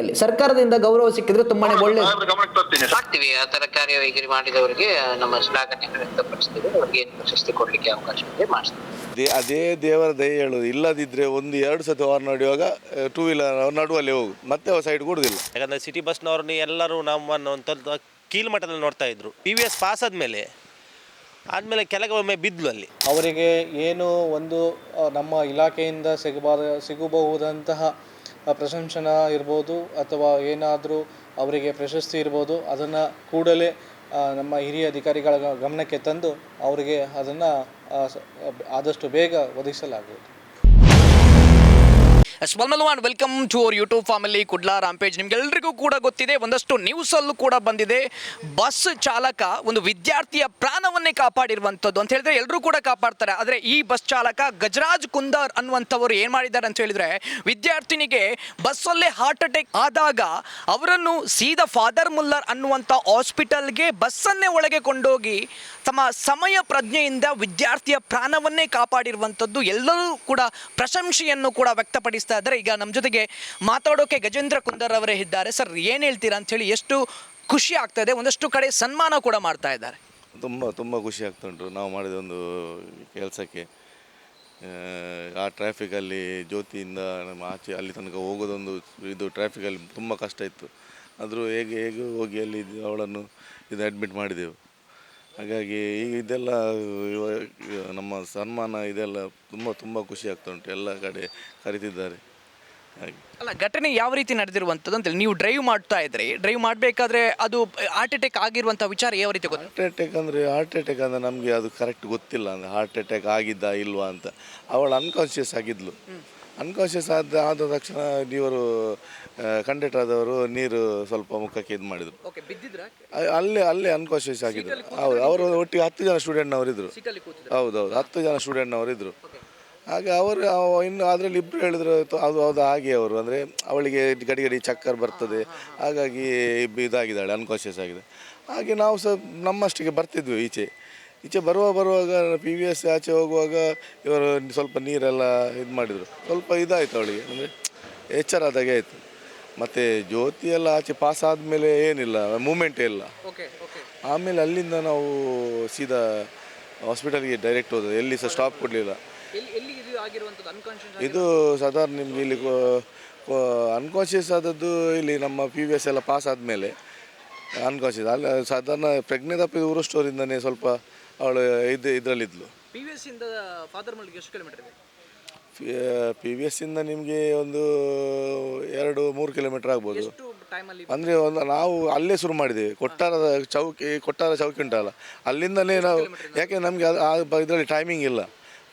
ಅಲ್ಲಿ ಸರ್ಕಾರದಿಂದ ಗೌರವ ಸಿಕ್ಕಿದ್ರೆ ತುಂಬಾನೇ ಒಳ್ಳೆ ಗಮನಕ್ಕೆ ತರ್ತೀನಿ. ಮಾಡ್ತೀವಿ ಆ ತರ ಕಾರ್ಯವೈಖರಿ ಮಾಡಿದವರಿಗೆ ನಮ್ಮ ಶ್ಲಾಘನೆ ವ್ಯಕ್ತಪಡಿಸ್ತೀವಿ. ಅವ್ರಿಗೆ ಏನು ಪ್ರಶಸ್ತಿ ಕೊಡ್ಲಿಕ್ಕೆ ಅವಕಾಶ ಇದೆ ಮಾಡಿಸ್ತೀವಿ ಅದೇ ದೇವರ ದಯ ಹೇಳೋದು. ಇಲ್ಲದಿದ್ರೆ ಒಂದು ಎರಡು ಸತಿ ಹಾರ್ನ್ ನಡೆಯುವಾಗ ಟೂ ವೀಲರ್ ನಡುವಲ್ಲಿ ಹೋಗು. ಮತ್ತೆ ಸೈಡ್ ಕೊಡುದಿಲ್ಲ ಯಾಕಂದ್ರೆ ಸಿಟಿ ಬಸ್ನವ್ರನ್ನ ಎಲ್ಲರೂ ನಮ್ಮನ್ನು ಒಂದು ಸ್ವಲ್ಪ ಕೀಳ್ಮಟ್ಟದಲ್ಲಿ ನೋಡ್ತಾ ಇದ್ರು. ಪಿ ವಿ ಎಸ್ ಪಾಸ್ ಆದಮೇಲೆ ಆದ್ಮೇಲೆ ಕೆಲಗೊಮ್ಮೆ ಬಿದ್ಲು ಅಲ್ಲಿ. ಅವರಿಗೆ ಏನು ಒಂದು ನಮ್ಮ ಇಲಾಖೆಯಿಂದ ಸಿಗಬಾರ ಸಿಗಬಹುದಂತಹ ಪ್ರಶಂಸನ ಇರ್ಬೋದು ಅಥವಾ ಏನಾದರೂ ಅವರಿಗೆ ಪ್ರಶಸ್ತಿ ಇರ್ಬೋದು, ಅದನ್ನು ಕೂಡಲೇ ನಮ್ಮ ಹಿರಿಯ ಅಧಿಕಾರಿಗಳ ಗಮನಕ್ಕೆ ತಂದು ಅವರಿಗೆ ಅದನ್ನು ಆದಷ್ಟು ಬೇಗ ಒದಗಿಸಲಾಗುವುದು. ಸ್ಮಲ್ಮಲ್ and welcome to our YouTube family Kudla rampage ನಿಮ್ಗೆಲ್ರಿಗೂ ಕೂಡ ಗೊತ್ತಿದೆ, ಒಂದಷ್ಟು ನ್ಯೂಸಲ್ಲೂ ಕೂಡ ಬಂದಿದೆ. ಬಸ್ ಚಾಲಕ ಒಂದು ವಿದ್ಯಾರ್ಥಿಯ ಪ್ರಾಣವನ್ನೇ ಕಾಪಾಡಿರುವಂಥದ್ದು ಅಂತ ಹೇಳಿದ್ರೆ ಎಲ್ಲರೂ ಕೂಡ ಕಾಪಾಡ್ತಾರೆ. ಆದರೆ ಈ ಬಸ್ ಚಾಲಕ ಗಜರಾಜ್ ಕುಂದರ್ ಅನ್ನುವಂಥವ್ರು ಏನು ಮಾಡಿದ್ದಾರೆ ಅಂತ ಹೇಳಿದ್ರೆ, ವಿದ್ಯಾರ್ಥಿನಿಗೆ ಬಸ್ಸಲ್ಲೇ ಹಾರ್ಟ್ ಅಟ್ಯಾಕ್ ಆದಾಗ ಅವರನ್ನು ಸೀದ ಫಾದರ್ ಮುಲ್ಲರ್ ಅನ್ನುವಂಥ ಹಾಸ್ಪಿಟಲ್ಗೆ ಬಸ್ಸನ್ನೇ ಒಳಗೆ ಕೊಂಡೋಗಿ ತಮ್ಮ ಸಮಯ ಪ್ರಜ್ಞೆಯಿಂದ ವಿದ್ಯಾರ್ಥಿಯ ಪ್ರಾಣವನ್ನೇ ಕಾಪಾಡಿರುವಂಥದ್ದು ಎಲ್ಲರೂ ಕೂಡ ಪ್ರಶಂಸೆಯನ್ನು ಕೂಡ ವ್ಯಕ್ತಪಡಿಸ್ತಾ ಇದ್ದಾರೆ. ಈಗ ನಮ್ಮ ಜೊತೆಗೆ ಮಾತಾಡೋಕೆ ಗಜೇಂದ್ರ ಕುಂದರ್ ಅವರೇ ಇದ್ದಾರೆ. ಸರ್, ಏನು ಹೇಳ್ತೀರಾ ಅಂತ ಹೇಳಿ ಎಷ್ಟು ಖುಷಿ ಆಗ್ತಾ ಇದೆ. ಒಂದಷ್ಟು ಕಡೆ ಸನ್ಮಾನ ಕೂಡ ಮಾಡ್ತಾ ಇದ್ದಾರೆ. ತುಂಬ ತುಂಬ ಖುಷಿ ಆಗ್ತಾ ಉಂಟು ನಾವು ಮಾಡಿದ ಒಂದು ಕೆಲಸಕ್ಕೆ. ಆ ಟ್ರಾಫಿಕಲ್ಲಿ ಜ್ಯೋತಿಯಿಂದ ನಮ್ಮ ಆಚೆ ಅಲ್ಲಿ ತನಕ ಹೋಗೋದೊಂದು ಇದು ಟ್ರಾಫಿಕಲ್ಲಿ ತುಂಬ ಕಷ್ಟ ಇತ್ತು. ಆದರೂ ಹೇಗೆ ಹೇಗೆ ಹೋಗಿ ಅಲ್ಲಿ ಅವಳನ್ನು ಇದು ಅಡ್ಮಿಟ್ ಮಾಡಿದೆವು. ಹಾಗಾಗಿ ಈಗ ಇದೆಲ್ಲ ನಮ್ಮ ಸನ್ಮಾನ ಇದೆಲ್ಲ ತುಂಬ ತುಂಬ ಖುಷಿ ಆಗ್ತಾ ಉಂಟು. ಎಲ್ಲ ಕಡೆ ಕರೀತಿದ್ದಾರೆ. ಹಾಗೆ. ಅಲ್ಲ ಘಟನೆ ಯಾವ ರೀತಿ ನಡೆದಿರುವಂಥದ್ದು ಅಂತ ನೀವು ಡ್ರೈವ್ ಮಾಡ್ತಾ ಇದ್ರಿ ಡ್ರೈವ್ ಮಾಡಬೇಕಾದ್ರೆ ಅದು ಹಾರ್ಟ್ ಅಟ್ಯಾಕ್ ಆಗಿರುವಂಥ ವಿಚಾರ ಯಾವ ರೀತಿ ಗೊತ್ತು? ಹಾರ್ಟ್ ಅಟ್ಯಾಕ್ ಅಂದರೆ ಹಾರ್ಟ್ ಅಟ್ಯಾಕ್ ಅಂದರೆ ನಮಗೆ ಅದು ಕರೆಕ್ಟ್ ಗೊತ್ತಿಲ್ಲ ಅಂದರೆ ಹಾರ್ಟ್ ಅಟ್ಯಾಕ್ ಆಗಿದ್ದ ಇಲ್ವಾ ಅಂತ. ಅವಳು ಅನ್ಕಾನ್ಷಿಯಸ್ ಆಗಿದ್ಲು. ಅನ್ಕಾನ್ಷಿಯಸ್ ಆದ ಆದ ತಕ್ಷಣ ಇವರು ಕಂಡಕ್ಟರ್ ಆದವರು ನೀರು ಸ್ವಲ್ಪ ಮುಖಕ್ಕೆ ಇದು ಮಾಡಿದರು. ಓಕೆ ಬಿದ್ದಿದ್ರ? ಅಲ್ಲೇ ಅಲ್ಲೇ ಅನ್ಕಾನ್ಷಿಯಸ್ ಆಗಿದ್ರು. ಹೌದು ಅವರು ಒಟ್ಟಿಗೆ ಹತ್ತು ಜನ ಸ್ಟೂಡೆಂಟ್ನವರಿದ್ದರು ಹೌದೌದು ಹತ್ತು ಜನ ಸ್ಟೂಡೆಂಟ್ನವರಿದ್ದರು ಹಾಗೆ ಅವರು ಅವ- ಇನ್ನು ಅದರಲ್ಲಿ ಇಬ್ಬರು ಹೇಳಿದ್ರು ತ- ಅದು ಹೌದು ಹಾಗೆ ಅವರು. ಅಂದರೆ ಅವಳಿಗೆ ಗಡಿ ಗಡಿ ಚಕ್ಕರ್ ಬರ್ತದೆ. ಹಾಗಾಗಿ ಇಬ್ಬ ಇದಾಗಿದ್ದಾಳೆ ಅನ್ಕಾನ್ಷಿಯಸ್ ಆಗಿದೆ. ಹಾಗೆ ನಾವು ಸಹ ನಮ್ಮಷ್ಟಿಗೆ ಬರ್ತಿದ್ವಿ ಈಚೆ. ಈಚೆ ಬರುವ ಬರುವಾಗ ಪಿ ವಿ ಎಸ್ ಆಚೆ ಹೋಗುವಾಗ ಇವರು ಸ್ವಲ್ಪ ನೀರೆಲ್ಲ ಇದು ಮಾಡಿದರು. ಸ್ವಲ್ಪ ಇದಾಯಿತು ಅವಳಿಗೆ ಅಂದರೆ ಎಚ್ಚರ ಆದಾಗೆ ಆಯಿತು. ಮತ್ತು ಜ್ಯೋತಿ ಎಲ್ಲ ಆಚೆ ಪಾಸ್ ಆದಮೇಲೆ ಏನಿಲ್ಲ ಮೂಮೆಂಟೇ ಇಲ್ಲ. ಆಮೇಲೆ ಅಲ್ಲಿಂದ ನಾವು ಸೀದಾ ಹಾಸ್ಪಿಟಲ್ಗೆ ಡೈರೆಕ್ಟ್ ಹೋದ ಎಲ್ಲಿ ಸಹ ಸ್ಟಾಪ್ ಕೊಡಲಿಲ್ಲ. ಇದು ಸಾಧಾರಣ ನಿಮಗೆ ಇಲ್ಲಿ ಅನ್ಕಾನ್ಷಿಯಸ್ ಆದದ್ದು ಇಲ್ಲಿ ನಮ್ಮ ಪಿ ವಿ ಎಸ್ ಎಲ್ಲ ಪಾಸ್ ಆದಮೇಲೆ. ಅನ್ಕಾನ್ಷಿಯಸ್ ಅಲ್ಲಿ ಸಾಧಾರಣ ಪ್ರಜ್ಞೆ ತಪ್ಪಿದ ಊರು ಸ್ಟೋರಿಂದನೇ ಸ್ವಲ್ಪ ಅವಳು ಇದು ಇದರಲ್ಲಿದ್ಲು. ಪಿ ವಿ ಎಸ್ ಇಂದ ಫಾದರ್ ಮಲ್ಗೆ ಎಷ್ಟು ಕಿಲೋಮೀಟರ್ ಇದೆ? ಪಿ ವಿ ಎಸ್ ಇಂದ ನಿಮಗೆ ಒಂದು ಎರಡು ಮೂರು ಕಿಲೋಮೀಟರ್ ಆಗ್ಬೋದು. ಎಷ್ಟು ಟೈಮಲ್ಲಿ ಅಂದರೆ ಒಂದು ನಾವು ಅಲ್ಲೇ ಶುರು ಮಾಡಿದ್ದೇವೆ. ಕೊಟ್ಟಾರದ ಚೌಕಿ ಕೊಟ್ಟಾರ ಚೌಕಿ ಉಂಟಲ್ಲ ಅಲ್ಲಿಂದಲೇ ನಾವು ಯಾಕೆ ನಮಗೆ ಅದು ಇದರಲ್ಲಿ ಟೈಮಿಂಗ್ ಇಲ್ಲ.